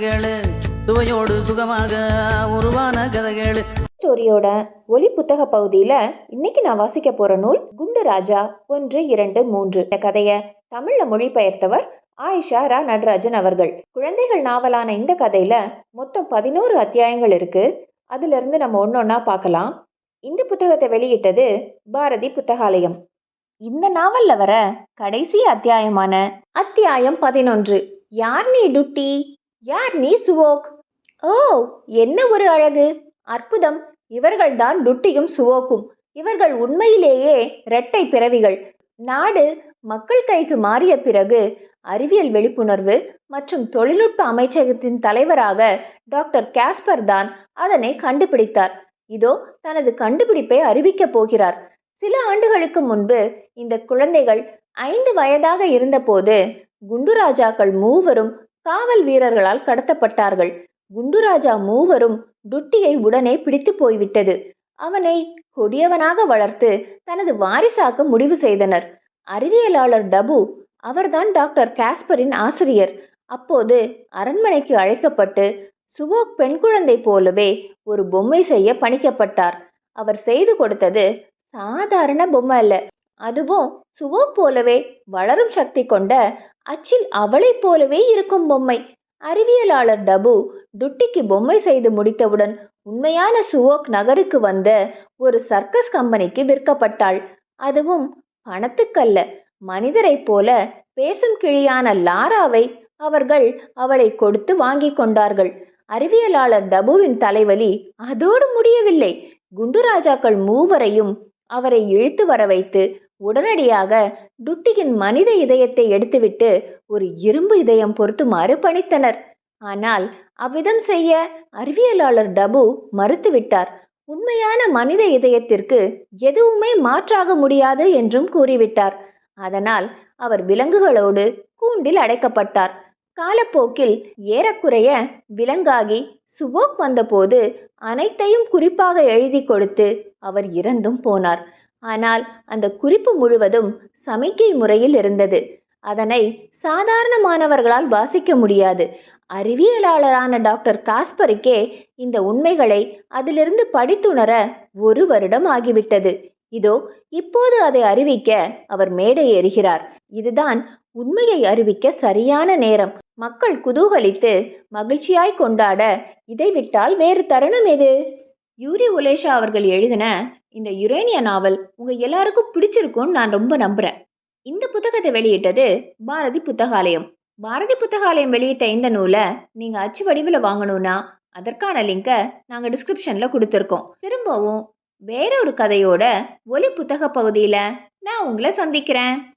கதைகள் சுவையோடு சுகமாக உருவான கதைகள். ஸ்டோரியோட ஒலி புத்தக பகுதியில் இன்னைக்கு நான் வாசிக்க போற நூல் குண்டு ராஜா ஒன்று இரண்டு மூன்று. இந்த கதையை தமிழ்ல மொழிபெயர்த்தவர் ஆயிஷா ரா நடராஜன் அவர்கள். குழந்தைகள் நாவலான இந்த கதையில மொத்தம் பதினோரு அத்தியாயங்கள் இருக்கு. அதுல இருந்து நம்ம ஒன்னொன்னா பார்க்கலாம். இந்த புத்தகத்தை வெளியிட்டது பாரதி புத்தகாலயம். இந்த நாவல்ல வர கடைசி அத்தியாயமான அத்தியாயம் பதினொன்று. யார் நீ டுட்டி? யார் நீ சுவோக்? ஓ என்ன ஒரு அழகு. அற்புதம். இவர்கள்தான் டுட்டியும் சுவோக்கும். இவர்கள் உண்மையிலேயே இரட்டை பிறவிகள். நாடு மக்கள் கைக்கு மாறிய பிறகு அறிவியல் விழிப்புணர்வு மற்றும் தொழில்நுட்ப அமைச்சகத்தின் தலைவராக டாக்டர் காஸ்பர் தான் அதனை கண்டுபிடித்தார். இதோ தனது கண்டுபிடிப்பை அறிவிக்கப் போகிறார். சில ஆண்டுகளுக்கு முன்பு இந்த குழந்தைகள் ஐந்து வயதாக இருந்தபோது குண்டுராஜாக்கள் மூவரும் காவல் வீரர்களால் கடத்தப்பட்டார்கள். குண்டுராஜா மூவரும் டுட்டியை உடனே பிடித்து போய்விட்டது. அவனை கொடியவனாக வளர்த்து தனது வாரிசாக்க முடிவு செய்தனர். அறிவியலாளர் டபு அவர்தான் டாக்டர் காஸ்பரின் ஆசிரியர். அப்போது அரண்மனைக்கு அழைக்கப்பட்டு சுவோக் பெண் குழந்தை போலவே ஒரு பொம்மை செய்ய பணிக்கப்பட்டார். அவர் செய்து கொடுத்தது சாதாரண பொம்மை அல்ல. அதுவும் சுவோக் போலவே வளரும் சக்தி கொண்ட அச்சில் அவளைப் போலவே இருக்கும் பொம்மை. அறிவியலாளர் டபு டுட்டிக்கு பொம்மை செய்து முடித்தவுடன் உண்மையான சுவோக் நகருக்கு வந்த ஒரு சர்க்கஸ் கம்பெனிக்கு விற்கப்பட்டாள். அதுவும் பணத்துக்கல்ல. மனிதரைப் போல பேசும் கிளியான லாராவை அவர்கள் அவளை கொடுத்து வாங்கி கொண்டார்கள். அறிவியலாளர் டபுவின் தலைவலி அதோடு முடியவில்லை. குண்டுராஜாக்கள் மூவரையும் அவரை இழுத்து வர வைத்து உடனடியாக டுட்டியின் மனித இதயத்தை எடுத்துவிட்டு ஒரு இரும்பு இதயம் பொருத்துமாறு பணித்தனர். ஆனால் அவ்விதம் செய்ய அறிவியலாளர் டபு மறுத்துவிட்டார். உண்மையான மனித இதயத்திற்கு எதுவுமே மாற்றாக முடியாது என்றும் கூறிவிட்டார். அதனால் அவர் விலங்குகளோடு கூண்டில் அடைக்கப்பட்டார். காலப்போக்கில் ஏறக்குறைய விலங்காகி சுவோக் வந்தபோது அனைத்தையும் குறிப்பாக எழுதி கொடுத்து அவர் இறந்தும் போனார். ஆனால் அந்த குறிப்பு முழுவதும் சமிக்கை முறையில் இருந்தது. அதனை சாதாரணமானவர்களால் வாசிக்க முடியாது. அறிவியலாளரான டாக்டர் காஸ்பருக்கே இந்த உண்மைகளை அதிலிருந்து படித்துணர ஒரு வருடம் ஆகிவிட்டது. இதோ இப்போது அதை அறிவிக்க அவர் மேடை ஏறுகிறார். இதுதான் உண்மையை அறிவிக்க சரியான நேரம். மக்கள் குதூகலித்து மகிழ்ச்சியாய் கொண்டாட இதை விட்டால் வேறு தருணம் எது? யூரி உலேஷா அவர்கள் எழுதின இந்த யுரேனிய நாவல் உங்க எல்லாருக்கும் பிடிச்சிருக்கும்னு நான் ரொம்ப நம்புறேன். இந்த புத்தகத்தை வெளியிட்டது பாரதி புத்தகாலயம். பாரதி புத்தகாலயம் வெளியிட்ட இந்த நூலை நீங்க அச்சு வடிவில் வாங்கணும்னா அதற்கான லிங்கை நாங்கள் டிஸ்கிரிப்ஷன்ல கொடுத்துருக்கோம். திரும்பவும் வேற ஒரு கதையோட ஒலி புத்தக பகுதியில் நான் உங்களை சந்திக்கிறேன்.